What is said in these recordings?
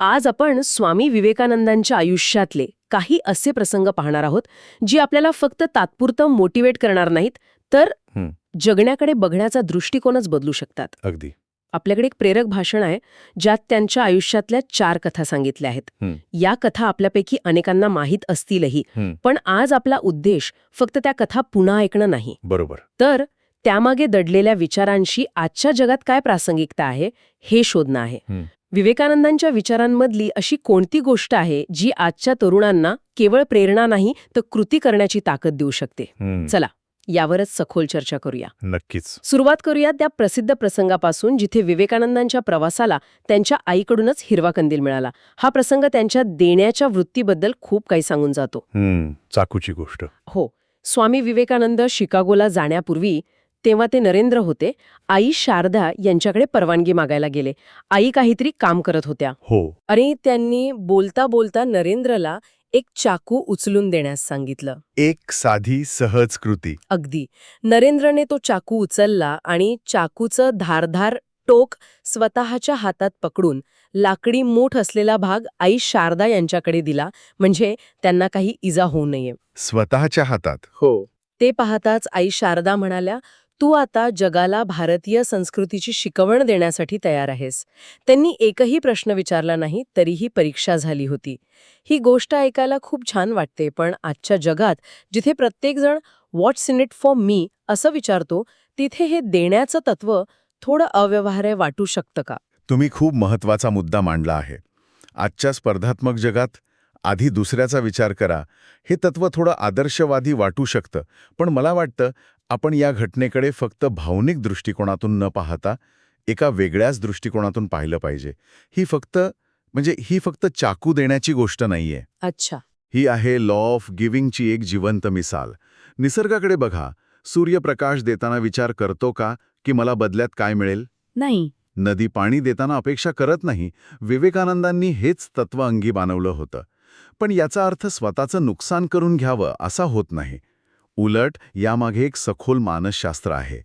आज आपण स्वामी विवेकानंदांच्या आयुष्यातले काही असे प्रसंग पाहणार आहोत जी आपल्याला फक्त तात्पुरतं मोटिवेट करणार नाहीत तर. जगण्याकडे बघण्याचा दृष्टिकोनच बदलू शकतात अगदी आपल्याकडे एक प्रेरक भाषण आहे ज्यात त्यांच्या आयुष्यातल्या चार कथा सांगितल्या आहेत. या कथा आपल्यापैकी अनेकांना माहीत असतीलही. पण आज आपला उद्देश फक्त त्या कथा पुन्हा ऐकणं नाही बरोबर तर त्यामागे दडलेल्या विचारांशी आजच्या जगात काय प्रासंगिकता आहे हे शोधणं आहे. विवेकानंदांच्या विचारांमधली अशी कोणती गोष्ट आहे जी आजच्या तरुणांना केवळ प्रेरणा नाही तर कृती करण्याची ताकद देऊ शकते? चला यावरच सखोल चर्चा करूया. नक्कीच. सुरुवात करूया त्या प्रसिद्ध प्रसंगापासून जिथे विवेकानंदांच्या प्रवासाला त्यांच्या आईकडूनच हिरवा कंदील मिळाला. हा प्रसंग त्यांच्या देण्याच्या वृत्तीबद्दल खूप काही सांगून जातो. चाकूची गोष्ट. हो. स्वामी विवेकानंद शिकागोला जाण्यापूर्वी तेव्हा ते नरेंद्र होते. आई शारदा यांच्याकडे परवानगी मागायला गेले. आई काहीतरी काम करत होत्या. हो. आणि त्यांनी बोलता बोलता नरेंद्रला एक चाकू उचलून देण्यास सांगितलं. एक साधी सहज कृती. अगदी. नरेंद्रने तो चाकू उचलला आणि चाकूचं धारधार टोक स्वतःच्या हातात पकडून लाकडी मूठ असलेला भाग आई शारदा यांच्याकडे दिला. म्हणजे त्यांना काही इजा होऊ नये. स्वतःच्या हातात. हो. ते पाहताच आई शारदा म्हणाल्या तू आता जगाला भारतीय संस्कृतीची शिकवण देण्यासाठी तयार आहेस. त्यांनी एकही प्रश्न विचारला नाही तरीही परीक्षा झाली होती. ही गोष्ट ऐकायला खूप छान वाटते पण आजच्या जगात जिथे प्रत्येकजण what's in it for me असं विचारतो तिथे हे देण्याचं तत्व थोडं अव्यवहार्य वाटू शकतं का? तुम्ही खूप महत्त्वाचा मुद्दा मांडला आहे. आजच्या स्पर्धात्मक जगात आधी दुसऱ्याचा विचार करा. हे तत्व थोडं आदर्शवादी वाटू शकतं पण मला वाटतं आपण या घटनेकडे फक्त भावनिक दृष्टिकोनातून न पाहता एका वेगळ्याच दृष्टिकोनातून पाहिलं पाहिजे. ही फक्त म्हणजे ही फक्त चाकू देण्याची गोष्ट नाहीये. अच्छा. ही आहे लॉ ऑफ गिव्हिंगची एक जिवंत मिसाल. निसर्गाकडे बघा. सूर्यप्रकाश देताना विचार करतो का की मला बदल्यात काय मिळेल? नाही. नदी पाणी देताना अपेक्षा करत नाही. विवेकानंदांनी हेच तत्व अंगी बाणवलं होतं. पण याचा अर्थ स्वतःचं नुकसान करून घ्यावं असा होत नाही. उलट यामागे एक सखोल मानसशास्त्र आहे.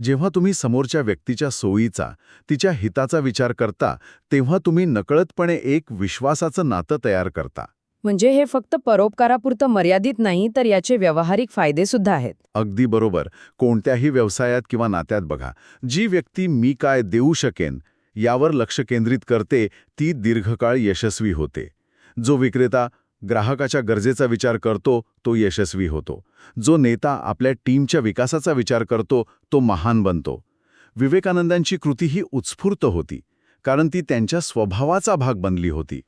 जेव्हा तुम्ही समोरच्या व्यक्तीच्या सोयीचा तिच्या हिताचा विचार करता तेव्हा तुम्ही नकळतपणे एक विश्वासाचं नातं तयार करता. म्हणजे हे फक्त परोपकारापुरतं मर्यादित नाही तर याचे व्यावहारिक फायदे सुद्धा आहेत. अगदी बरोबर. कोणत्याही व्यवसायात किंवा नात्यात बघा जी व्यक्ती मी काय देऊ शकेन यावर लक्ष केंद्रित करते ती दीर्घकाळ यशस्वी होते. जो विक्रेता ग्राहकाच्या गरजेचा विचार करतो तो यशस्वी होतो. जो नेता आपल्या टीमच्या विकासाचा विचार करतो तो महान बनतो. विवेकानंदांची कृती ही उत्स्फूर्त होती कारण ती त्यांच्या स्वभावाचा भाग बनली होती.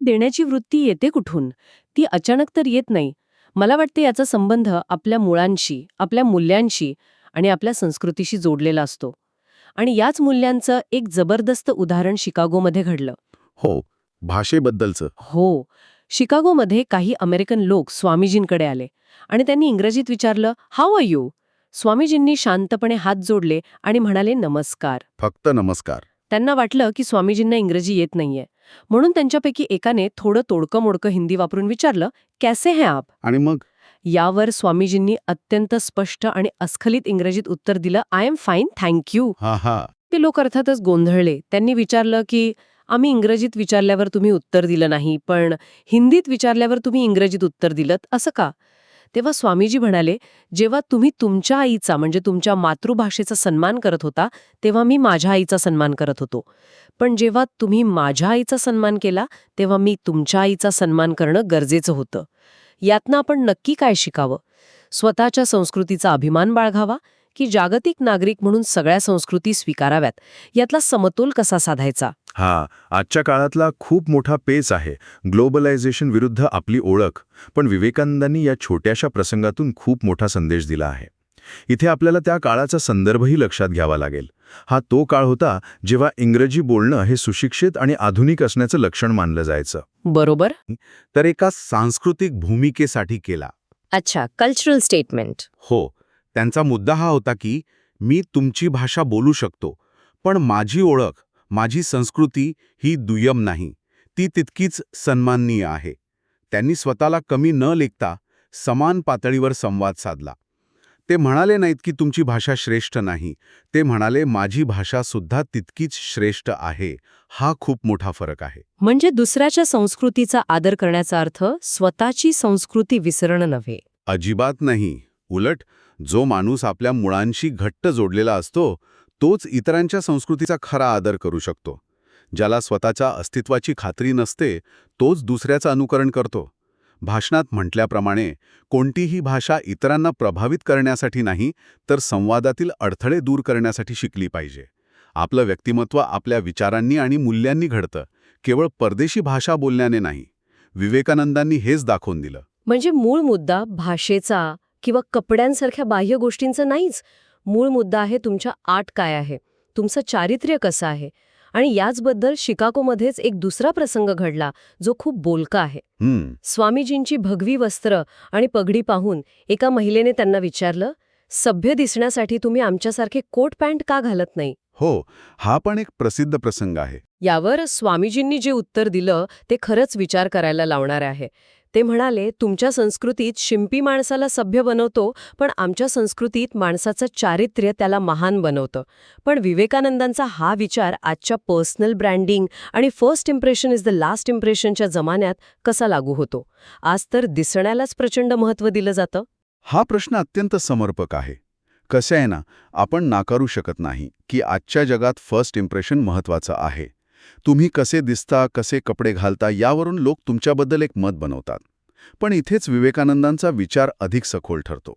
देण्याची वृत्ती येते कुठून? ती अचानक तर येत नाही. मला वाटते याचा संबंध आपल्या मुळांशी आपल्या मूल्यांशी आणि आपल्या संस्कृतीशी जोडलेला असतो. आणि याच मूल्यांचं एक जबरदस्त उदाहरण शिकागोमध्ये घडलं. हो भाषेबद्दलचं. हो. शिकागोमध्ये काही अमेरिकन लोक स्वामीजींकडे आले आणि त्यांनी इंग्रजीत विचारलं हाऊ आर यू स्वामीजींनी शांतपणे हात जोडले आणि म्हणाले नमस्कार. फक्त नमस्कार. त्यांना वाटलं की स्वामीजींना इंग्रजी येत नाहीये. म्हणून त्यांच्यापैकी एकाने थोडं तोडकं मोडकं हिंदी वापरून विचारलं कॅसे है आप? आणि मग? यावर स्वामीजींनी अत्यंत स्पष्ट आणि अस्खलित इंग्रजीत उत्तर दिलं आय एम फाईन थँक्यू हा हा. ते लोक अर्थातच गोंधळले. त्यांनी विचारलं की आम्ही इंग्रजीत विचारल्यावर तुम्ही उत्तर दिलं नाही पण हिंदीत विचारल्यावर तुम्ही इंग्रजीत उत्तर दिलं असं का? तेव्हा स्वामीजी म्हणाले जेव्हा तुम्ही तुमच्या आईचा म्हणजे तुमच्या मातृभाषेचा सन्मान करत होता तेव्हा मी माझ्या आईचा सन्मान करत होतो. पण जेव्हा तुम्ही माझ्या आईचा सन्मान केला तेव्हा मी तुमच्या आईचा सन्मान करणं गरजेचं होतं. यातनं आपण नक्की काय शिकावं? स्वतःच्या संस्कृतीचा अभिमान बाळगावा की जागतिक नागरिक म्हणून सगळ्या संस्कृती स्वीकाराव्यात? यातला समतोल कसा साधायचा? हा आजच्या काळातला खूप मोठा पेच आहे. ग्लोबलायझेशन विरुद्ध आपली ओळख. पण विवेकानंदांनी या छोट्याशा प्रसंगातून खूप मोठा संदेश दिला आहे. इथे आपल्याला त्या काळाचा संदर्भही लक्षात घ्यावा लागेल. हा तो काळ होता जेव्हा इंग्रजी बोलणं हे सुशिक्षित आणि आधुनिक असण्याचं लक्षण मानलं जायचं. बरोबर. तर एका सांस्कृतिक भूमिकेसाठी केला. अच्छा कल्चरल स्टेटमेंट. हो त्यांचा मुद्दा हा होता की मी तुमची भाषा बोलू शकतो पण माझी ओळख माझी संस्कृती ही दुय्यम नाही ती तितकीच सन्माननीय आहे. त्यांनी स्वतःला कमी न लेखता समान पातळीवर संवाद साधला. ते म्हणाले नाहीत की तुमची भाषा श्रेष्ठ नाही ते म्हणाले माझी भाषा सुद्धा तितकीच श्रेष्ठ आहे हा खूप मोठा फरक आहे. म्हणजे दुसऱ्याच्या संस्कृतीचा आदर करण्याचा अर्थ स्वतःची संस्कृती विसरणं नव्हे. अजिबात नाही. उलट जो माणूस आपल्या मुळांशी घट्ट जोडलेला असतो तोच इतरांच्या संस्कृतीचा खरा आदर करू शकतो. ज्याला स्वतःच्या अस्तित्वाची खात्री नसते तोच दुसऱ्याचं अनुकरण करतो. भाषणात म्हटल्याप्रमाणे कोणतीही भाषा इतरांना प्रभावित करण्यासाठी नाही तर संवादातील अडथळे दूर करण्यासाठी शिकली पाहिजे. आपलं व्यक्तिमत्व आपल्या विचारांनी आणि मूल्यांनी घडतं. केवळ परदेशी भाषा बोलण्याने नाही. विवेकानंदांनी हेच दाखवून दिलं. म्हणजे मूळ मुद्दा भाषेचा किंवा कपड्यांसारख्या बाह्य गोष्टींचा नाहीच. मूळ मुद्दा आहे तुमच्या आट काय आहे? तुमचं चारित्र्य कसं आहे? आणि याचबद्दल शिकागोमध्येच एक दुसरा प्रसंग घडला जो खूप बोलका आहे. स्वामीजींची भगवी वस्त्र आणि पगडी पाहून एका महिलेने त्यांना विचारलं सभ्य दिसण्यासाठी तुम्ही आमच्यासारखे कोट पॅन्ट का घालत नाही? हो हा पण एक प्रसिद्ध प्रसंग आहे. यावर स्वामीजींनी जे उत्तर दिलं ते खरंच विचार करायला लावणार आहे. ते म्हणाले तुमच्या संस्कृतीत शिंपी माणसाला सभ्य बनवतो पण आमच्या संस्कृतीत माणसाचं चारित्र्य त्याला महान बनवतं. पण विवेकानंदांचा हा विचार आजच्या पर्सनल ब्रँडिंग आणि first impression is the last इम्प्रेशनच्या जमान्यात कसा लागू होतो? आज तर दिसण्यालाच प्रचंड महत्त्व दिलं जातं. हा प्रश्न अत्यंत समर्पक आहे. कसे आहे ना आपण नाकारू शकत नाही की आजच्या जगात फर्स्ट इम्प्रेशन महत्वाचं आहे. तुम्ही कसे दिसता कसे कपडे घालता यावरून लोक तुमच्याबद्दल एक मत बनवतात. पण इथेच विवेकानंदांचा विचार अधिक सखोल ठरतो.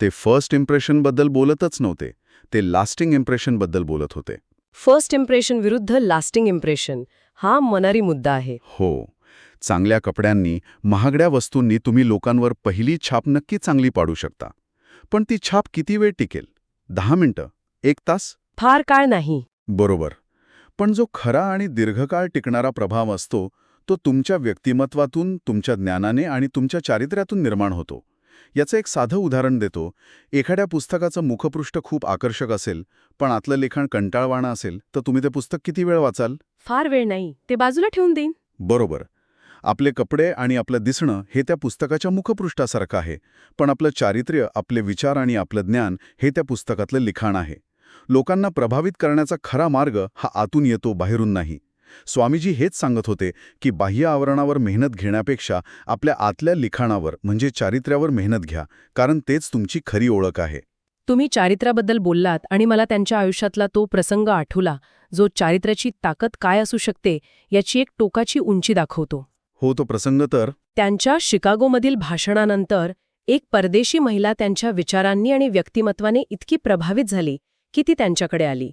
ते फर्स्ट इम्प्रेशनबद्दल बोलतच नव्हते ते लास्टिंग इम्प्रेशनबद्दल बोलत होते. फर्स्ट इम्प्रेशन विरुद्ध लास्टिंग इम्प्रेशन हा मनारी मुद्दा आहे. हो चांगल्या कपड्यांनी महागड्या वस्तूंनी तुम्ही लोकांवर पहिली छाप नक्की चांगली पाडू शकता. पण ती छाप किती वेळ टिकेल? दहा मिनिटं? एक तास? फार काळ नाही. बरोबर. पण जो खरा आणि दीर्घकाळ टिकणारा प्रभाव असतो तो तुमच्या व्यक्तिमत्वातून तुमच्या ज्ञानाने आणि तुमच्या चारित्र्यातून निर्माण होतो. याचं एक साधं उदाहरण देतो. एखाद्या पुस्तकाचं मुखपृष्ठ खूप आकर्षक असेल पण आतलं लेखन कंटाळवाणं असेल तर तुम्ही ते पुस्तक किती वेळ वाचाल? फार वेळ नाही. ते बाजूला ठेवून देईन. बरोबर. आपले कपडे आणि आपलं दिसणं हे त्या पुस्तकाच्या मुखपृष्ठासारखं आहे पण आपलं चारित्र्य आपले विचार आणि आपलं ज्ञान हे त्या पुस्तकातलं लिखाण आहे. लोकांना प्रभावित करण्याचा खरा मार्ग हा आतून येतो बाहेरून नाही. स्वामीजी हेच सांगत होते की बाह्य आवरणावर मेहनत घेण्यापेक्षा आपल्या आतल्या लिखाणावर म्हणजे चारित्र्यावर मेहनत घ्या कारण तेच तुमची खरी ओळख आहे. तुम्ही चारित्र्याबद्दल बोललात आणि मला त्यांच्या आयुष्यातला तो प्रसंग आठवला जो चारित्र्याची ताकद काय असू शकते याची एक टोकाची उंची दाखवतो. हो तो प्रसंग तर? त्यांच्या शिकागोमधील भाषणानंतर एक परदेशी महिला त्यांच्या विचारांनी आणि व्यक्तिमत्वाने इतकी प्रभावित झाली की ती त्यांच्याकडे आली.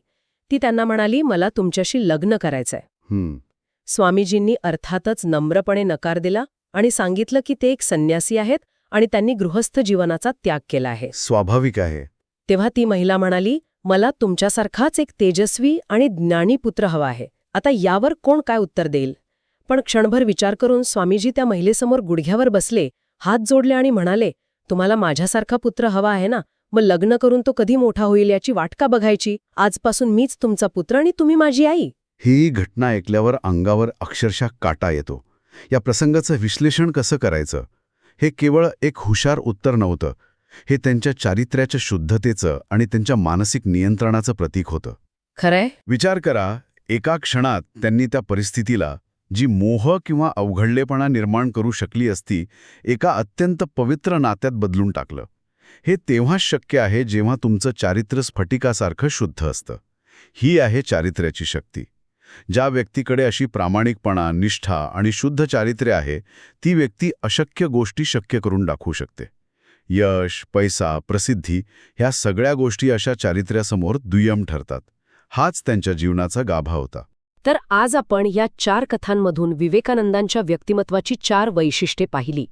ती त्यांना म्हणाली मला तुमच्याशी लग्न करायचंय. स्वामीजींनी अर्थातच नम्रपणे नकार दिला आणि सांगितलं की ते एक संन्यासी आहेत आणि त्यांनी गृहस्थ जीवनाचा त्याग केला आहे. स्वाभाविक आहे. तेव्हा ती महिला म्हणाली मला तुमच्यासारखाच एक तेजस्वी आणि ज्ञानी पुत्र हवा आहे. आता यावर कोण काय उत्तर देईल? पण क्षणभर विचार करून स्वामीजी त्या महिलेसमोर गुडघ्यावर बसले हात जोडले आणि म्हणाले तुम्हाला माझ्यासारखा पुत्र हवा आहे ना? मग लग्न करून तो कधी मोठा होईल याची वाट का बघायची. आजपासून मीच तुमचा पुत्र आणि तुम्ही माझी आई. ही घटना ऐकल्यावर अंगावर अक्षरशः काटा येतो. या प्रसंगाचं विश्लेषण कसं करायचं? हे केवळ एक हुशार उत्तर नव्हतं. हे त्यांच्या चारित्र्याच्या शुद्धतेचं आणि त्यांच्या मानसिक नियंत्रणाचं प्रतीक होतं. खरंय? विचार करा एका क्षणात त्यांनी त्या परिस्थितीला जी मोह किंवा अवघडलेपणा निर्माण करू शकली असती एका अत्यंत पवित्र नात्यात बदलून टाकलं. हे तेव्हाच शक्य आहे जेव्हा तुमचं चारित्र्य स्फटिकासारखं शुद्ध असतं. ही आहे चारित्र्याची शक्ती. ज्या व्यक्तीकडे अशी प्रामाणिकपणा निष्ठा आणि शुद्ध चारित्र्य आहे ती व्यक्ती अशक्य गोष्टी शक्य करून दाखवू शकते. यश पैसा प्रसिद्धी ह्या सगळ्या गोष्टी अशा चारित्र्यासमोर दुय्यम ठरतात. हाच त्यांच्या जीवनाचा गाभा होता. तर आज आपण या चार कथांमधून विवेकानंदांच्या व्यक्तिमत्वाची चार वैशिष्ट्ये पाहिली.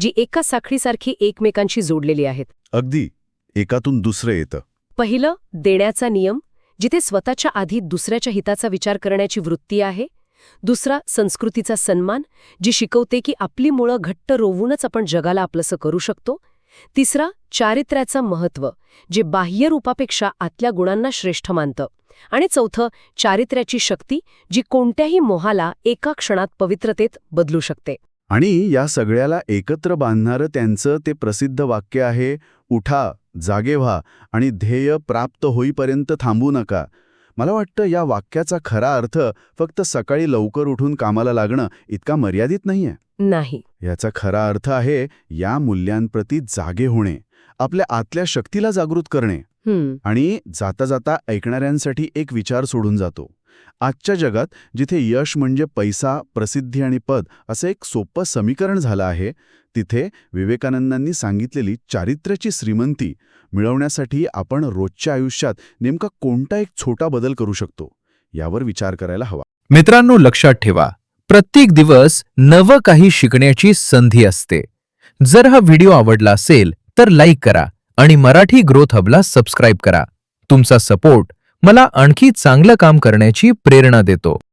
जी एका साखळीसारखी एकमेकांशी जोडलेली आहेत. अगदी एकातून दुसरं येतं. पहिलं देण्याचा नियम जिथे स्वतःच्या आधी दुसऱ्याच्या हिताचा विचार करण्याची वृत्ती आहे. दुसरा संस्कृतीचा सन्मान जी शिकवते की आपली मुळं घट्ट रोवूनच आपण जगाला आपलंसं करू शकतो. तिसरा चारित्र्याचं महत्त्व जे बाह्य रूपापेक्षा आतल्या गुणांना श्रेष्ठ मानतं. आणि चौथं चारित्र्याची शक्ती जी कोणत्याही मोहाला एका क्षणात पवित्रतेत बदलू शकते. आणि या सगळ्याला एकत्र बांधणारं त्यांचं ते प्रसिद्ध वाक्य आहे उठा जागे व्हा आणि ध्येय प्राप्त होईपर्यंत थांबू नका. मला वाटतं या वाक्याचा खरा अर्थ फक्त सकाळी लवकर उठून कामाला लागणं इतका मर्यादित नाहीये. नाही. याचा खरा अर्थ आहे या मूल्यांप्रती जागे होणे आपल्या आतल्या शक्तीला जागृत करणे आणि जाता जाता ऐकणाऱ्यांसाठी एक विचार सोडून जातो. आजच्या जगात जिथे यश म्हणजे पैसा प्रसिद्धी आणि पद असं एक सोपं समीकरण झालं आहे तिथे विवेकानंदांनी सांगितलेली चारित्र्याची श्रीमंती मिळवण्यासाठी आपण रोजच्या आयुष्यात नेमका कोणता एक छोटा बदल करू शकतो यावर विचार करायला हवा. मित्रांनो लक्षात ठेवा प्रत्येक दिवस नवं काही शिकण्याची संधी असते. जर हा व्हिडिओ आवडला असेल तर लाईक करा आणि मराठी ग्रोथ हबला सबस्क्राईब करा. तुमचा सपोर्ट मला आणखी चांगलं काम करण्याची प्रेरणा देतो.